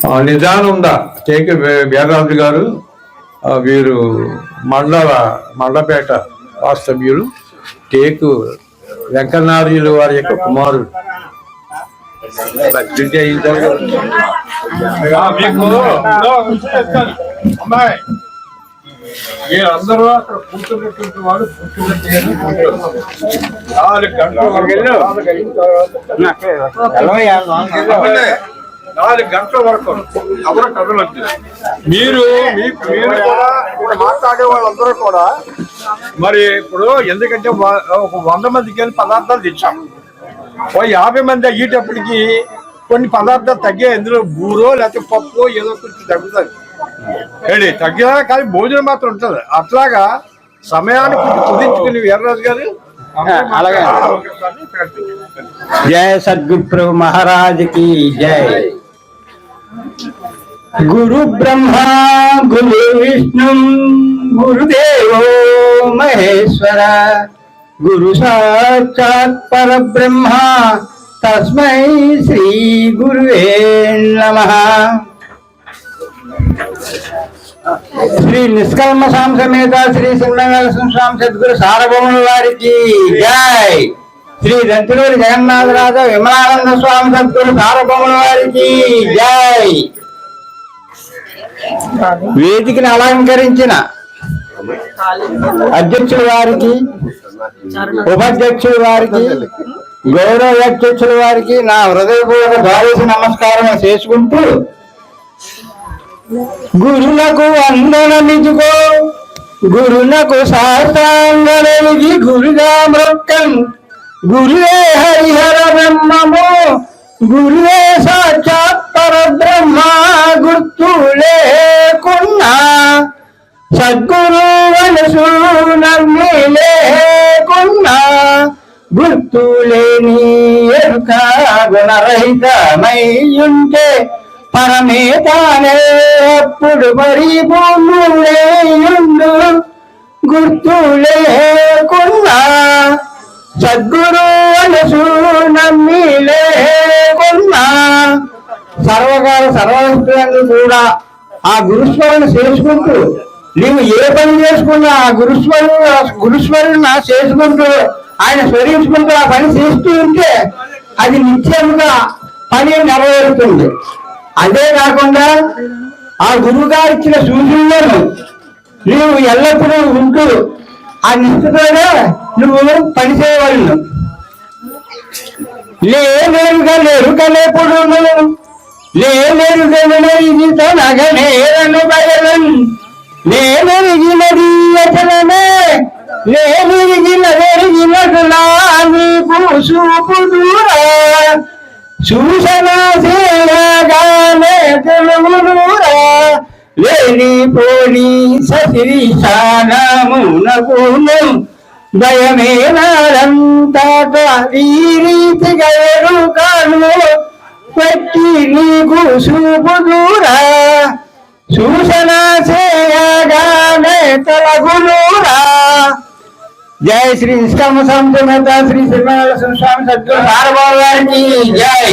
ఆ, నిజానుందా కేకే వీర్రాజు గారు వీరు మండల మండపేట వాస్తవ్యులు టేకు వెంకన్నార్యులు వారి యొక్క కుమారుడు. మీరందరూ అక్కడ కూర్చున్నటువంటి వాడు కూర్చున్నట్టుగానే కూర్చోరు. నాలుగు గంటల. వరకు అవ్వండి. నాలుగు గంటల వరకు ఎవరు కథలు మీరు మీరు కూడా ఇప్పుడు మాట్లాడే వాళ్ళందరూ కూడా మరి ఇప్పుడు ఎందుకంటే ఒక వంద మందికి వెళ్ళి పదార్థాలు తెచ్చాం. ఓ యాభై మంది అయ్యేటప్పటికి కొన్ని పదార్థాలు తగ్గే ఎందులో బూరో లేకపోతే పప్పు ఏదో కొంచెం తగ్గుతుంది. ఏంటి తగ్గినా కానీ భోజనం మాత్రం ఉంటుంది. అట్లాగా సమయాన్ని కొంచెం కుదించుకుని వీరరాజు గారు. అలాగే. జయ సద్గురు మహారాజుకి జయ गुरु ब्रह्मा गुरु विष्णु गुरुदेवो महेश्वर गुरु साक्षात् पर ब्रह्मा तस्मै श्री गुरुवे नमः శ్రీ నిష్కల్మ సాం సమేత శ్రీ సింహంగల స్వామి సద్గురు సార్వభౌముల వారికి జై శ్రీ దంతులూరి జగన్నాథరాజ విమలానంద స్వామి సద్గురు సార్వభౌముల వారికి జై వేదికని అలంకరించిన అధ్యక్షుల వారికి ఉపాధ్యక్షుల వారికి గౌరవ అధ్యక్షుల వారికి నా హృదయపూర్వక భావేసి నమస్కారం చేసుకుంటూ గురులకు వందనమిచుకో గురునకు శాస్త్రాంగణమిది గురుగా మృక్కం గురువే హరిహర బ్రహ్మము గురువే సాక్షాత్ గుర్తు లేని ఎరుక గుణరహితమై పరమే తానే అప్పుడు పరిపూర్ణుడేయుండు గుర్తు లేకున్నా సద్గురు అనసు నమ్మి లేకున్నా సర్వకాల సర్వశక్తులందు కూడా ఆ గురుస్మరణ చేసుకుంటూ నీవు ఏ పని చేసుకున్నా ఆ గురుస్మరణ గురుస్మరణ చేసుకుంటూ ఆయన స్మరించుకుంటూ ఆ పని చేస్తూ ఉంటే అది నిత్యముగా పని నెరవేరుతుంది. అదే కాకుండా ఆ గురువుగారు ఇచ్చిన సూచనలను నీవు ఎల్లప్పుడూ ఉంటూ ఆ నిష్ఠతోనే నువ్వు పని చేయవలను. లేనేరుగా నగనేరను తనగనేరను లేనరిగినది లేనెరిగినది అతనమే లేనెరిగినదెరిగినదు నీకు చూపు దూరా సూచన చేయగానే తెలుగునురా లేని పోని ససిరి శానమునకును భయమే నారంతట ఈ రీతిగా ఎరుకను పెట్టి నీకు చూపు దూరా సూచన జై శ్రీ నిష్కామ సమేత శ్రీ శ్రీమల స్వామి సద్గురు సారబాబు గారికి జై.